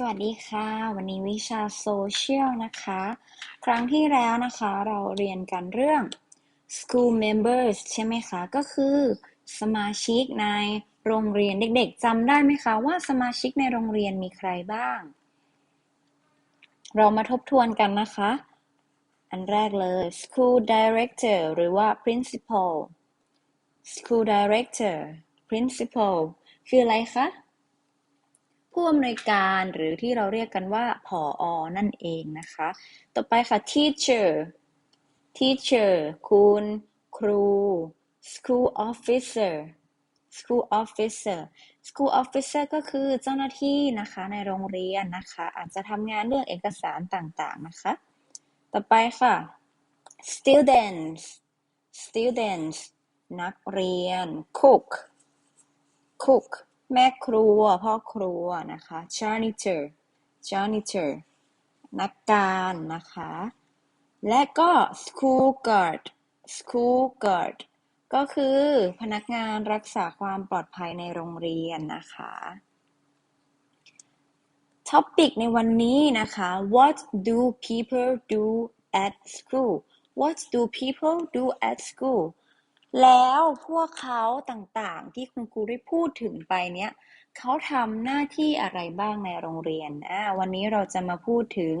สวัสดีค่ะ วันนี้วิชาโซเชียลนะคะ ครั้งที่แล้วนะคะเราเรียนกันเรื่อง school members ใช่ไหมคะ ก็คือ สมาชิกในโรงเรียนเด็กๆจำได้ไหมคะ ว่าสมาชิกในโรงเรียนมีใครบ้าง เรามาทบทวนกันนะคะ อันแรกเลย school director หรือว่า principal school director principal คืออะไรคะ ผู้อำนวยการหรือที่เราเรียกกันว่าผออนั่นเองนะคะ ต่อไปค่ะ teacher teacher คุณครู school officer school officer school officer ก็คือเจ้าหน้าที่นะคะในโรงเรียนนะคะ อาจจะทำงานเรื่องเอกสารต่างๆนะคะ ต่อไปค่ะ students students นักเรียน cook cook แม่ครัว พ่อครัวนะคะ janitor janitor นักการนะคะ และก็ school guard school guard ก็คือพนักงานรักษาความปลอดภัยในโรงเรียนนะคะท็อปิกในวันนี้นะคะ what do people do at school what do people do at school แล้วพวกเขาต่างๆ ที่คุณครูได้พูดถึงไปเนี้ยเขาทำหน้าที่อะไรบ้างในโรงเรียนอ่าวันนี้เราจะมาพูดถึง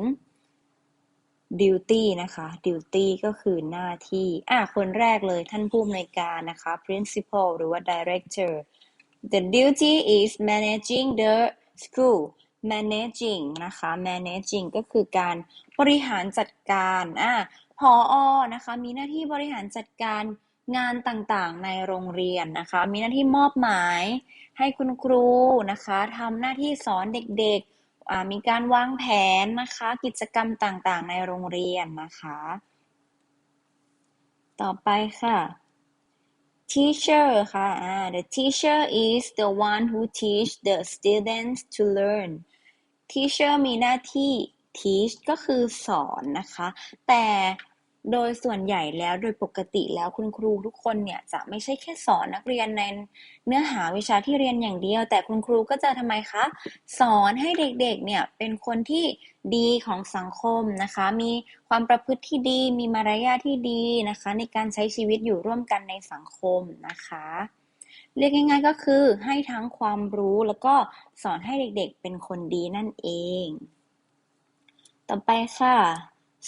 duty นะคะ duty ก็คือหน้าที่อ่าคนแรกเลยท่านผู้อำนวยการนะคะ principal หรือว่า director the duty is managing the school managing นะคะ managing ก็คือการบริหารจัดการอ่าพออนะคะ มีหน้าที่บริหารจัดการ งานต่างๆ ในโรงเรียนนะคะ มีหน้าที่มอบหมายให้คุณครูนะคะทำหน้าที่สอนเด็กๆ มีการวางแผนนะคะ กิจกรรมต่างๆ ในโรงเรียนนะคะ ต่อไปค่ะ teacher ค่ะ the teacher is the one who teach the students to learn teacher มีหน้าที่ teach ก็คือสอนนะคะ แต่ โดยส่วนใหญ่แล้วโดยปกติแล้วคุณครูทุกคนเนี่ยจะไม่ใช่แค่สอนนักเรียนในเนื้อหาวิชาที่เรียนอย่างเดียว แต่คุณครูก็จะทำไมคะ สอนให้เด็กๆเนี่ยเป็นคนที่ดีของสังคมนะคะ มีความประพฤติที่ดี มีมารยาทที่ดีนะคะ ในการใช้ชีวิตอยู่ร่วมกันในสังคมนะคะเรียกง่าย ๆ ก็คือให้ทั้งความรู้แล้วก็สอนให้เด็กๆเป็นคนดีนั่นเอง ต่อไปค่ะ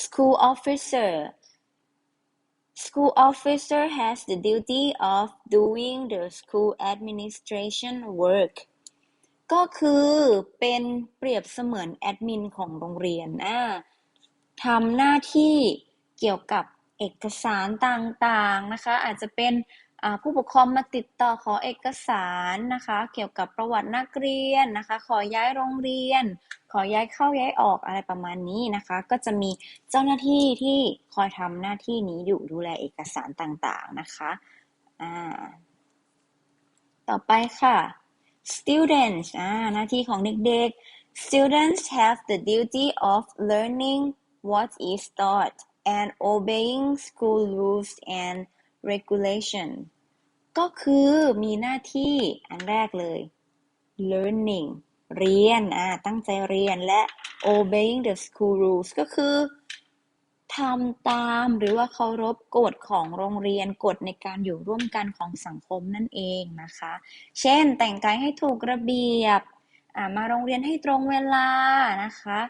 school officer School officer has the duty of doing the school administration work ก็คือเป็นเปรียบเสมือนแอดมินของโรงเรียนนะทำหน้าที่เกี่ยวกับเอกสารต่างๆนะคะ อาจจะเป็น ผู้ปกครองมาติดต่อขอเอกสารนะคะ เกี่ยวกับประวัตินักเรียนนะคะ ขอย้ายโรงเรียน ขอย้ายเข้าย้ายออกอะไรประมาณนี้นะคะ ก็จะมีเจ้าหน้าที่ที่คอยทำหน้าที่นี้อยู่ดูแลเอกสารต่างๆนะคะอ่าต่อไปค่ะ students อ่าหน้าที่ของเด็กๆ students have the duty of learning what is taught and obeying school rules and regulation ก็คือมีหน้าที่อันแรกเลย learning เรียนอ่าตั้งใจเรียนและ obeying the school rules ก็คือทำตามหรือว่าเคารพกฎของโรงเรียนกฎในการอยู่ร่วมกันของสังคมนั่นเองนะคะ เช่นแต่งกายให้ถูกระเบียบมาโรงเรียนให้ตรงเวลานะคะ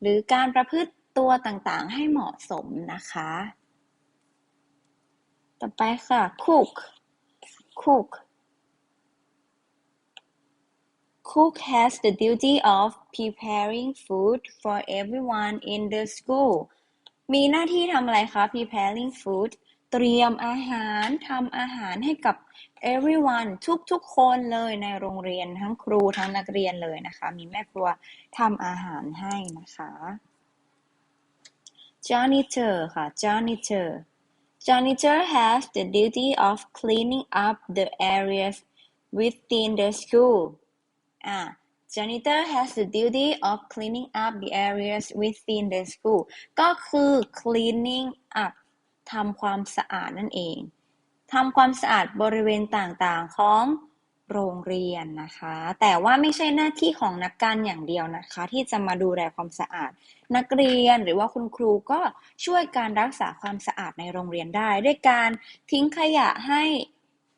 หรือการประพฤติตัวต่างๆให้เหมาะสมนะคะ ต่อไปค่ะ cook cook cook has the duty of preparing food for everyone in the school มีหน้าที่ทำอะไรคะ preparing food เตรียมอาหารทำอาหารให้กับ everyone ทุกๆคนเลยในโรงเรียนทั้งครูทั้งนักเรียนเลยนะคะ มีแม่ครัวทำอาหารให้นะคะ janitor ค่ะ janitor Janitor has the duty of cleaning up the areas within the school. Ah, janitor has the duty of cleaning up the areas within the school ก็คือ cleaning up ทำความสะอาดนั่นเอง ทำความสะอาดบริเวณต่างๆของ โรงเรียนนะคะ แต่ว่าไม่ใช่หน้าที่ของนักการอย่างเดียวนะคะ ที่จะมาดูแลความสะอาด นักเรียนหรือว่าคุณครูก็ช่วยการรักษาความสะอาดในโรงเรียนได้ ด้วยการทิ้งขยะให้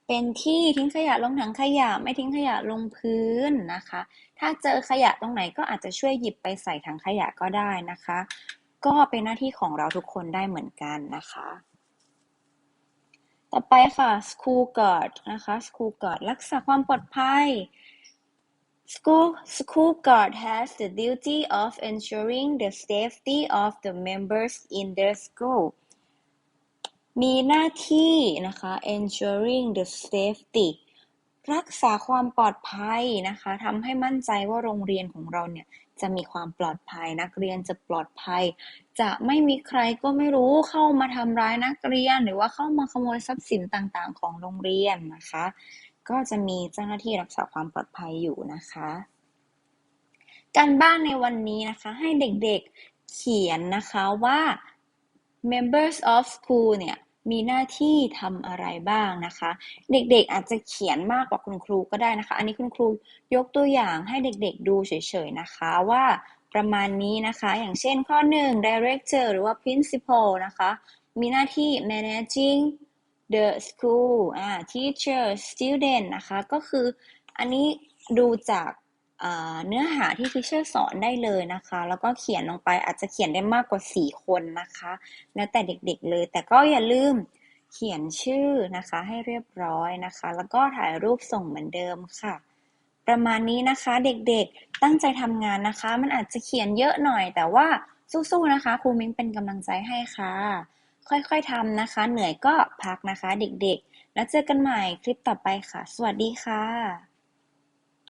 เป็นที่ทิ้งขยะลงถังขยะไม่ทิ้งขยะลงพื้นนะคะ ถ้าเจอขยะตรงไหนก็อาจจะช่วยหยิบไปใส่ถังขยะก็ได้นะคะ ก็เป็นหน้าที่ของเราทุกคนได้เหมือนกันนะคะ ต่อไปค่ะ school guard นะคะ school guard รักษาความปลอดภัย School school guard has the duty of ensuring the safety of the members in their school มีหน้าที่นะคะ ensuring the safety รักษาความปลอดภัยนะคะทำให้มั่นใจว่าโรงเรียนของเราเนี่ย จะมีความปลอดภัย นักเรียนจะปลอดภัย จะไม่มีใครก็ไม่รู้เข้ามาทำร้ายนักเรียน หรือว่าเข้ามาขโมยทรัพย์สินต่างๆ ของโรงเรียนนะคะ ก็จะมีเจ้าหน้าที่รักษาความปลอดภัยอยู่นะคะ การบ้านในวันนี้นะคะให้เด็กๆเขียนนะคะว่า members of school เนี่ย มีหน้าที่ทำอะไรบ้างนะคะ เด็กๆอาจจะเขียนมากกว่าคุณครูก็ได้นะคะ อันนี้คุณครูยกตัวอย่างให้เด็กๆดูเฉยๆนะคะว่าประมาณนี้นะคะ อย่างเช่นข้อ 1 director หรือว่า principal นะคะ มีหน้าที่ managing the school อ่า teacher student นะคะ ก็คืออันนี้ดูจาก เนื้อหาที่ทิเชอร์สอนได้เลยนะคะ แล้วก็เขียนลงไปอาจจะเขียนได้มากกว่า 4 คนนะคะ แล้วแต่เด็กๆเลย แต่ก็อย่าลืมเขียนชื่อนะคะให้เรียบร้อยนะคะ แล้วก็ถ่ายรูปส่งเหมือนเดิมค่ะ ประมาณนี้นะคะเด็กๆตั้งใจทำงานนะคะ มันอาจจะเขียนเยอะหน่อย แต่ว่าสู้ๆนะคะครูมิ้งเป็นกำลังใจให้ค่ะ ค่อยๆทำนะคะ เหนื่อยก็พักนะคะ เด็กๆ แล้วเจอกันใหม่คลิปต่อไปค่ะ สวัสดีค่ะ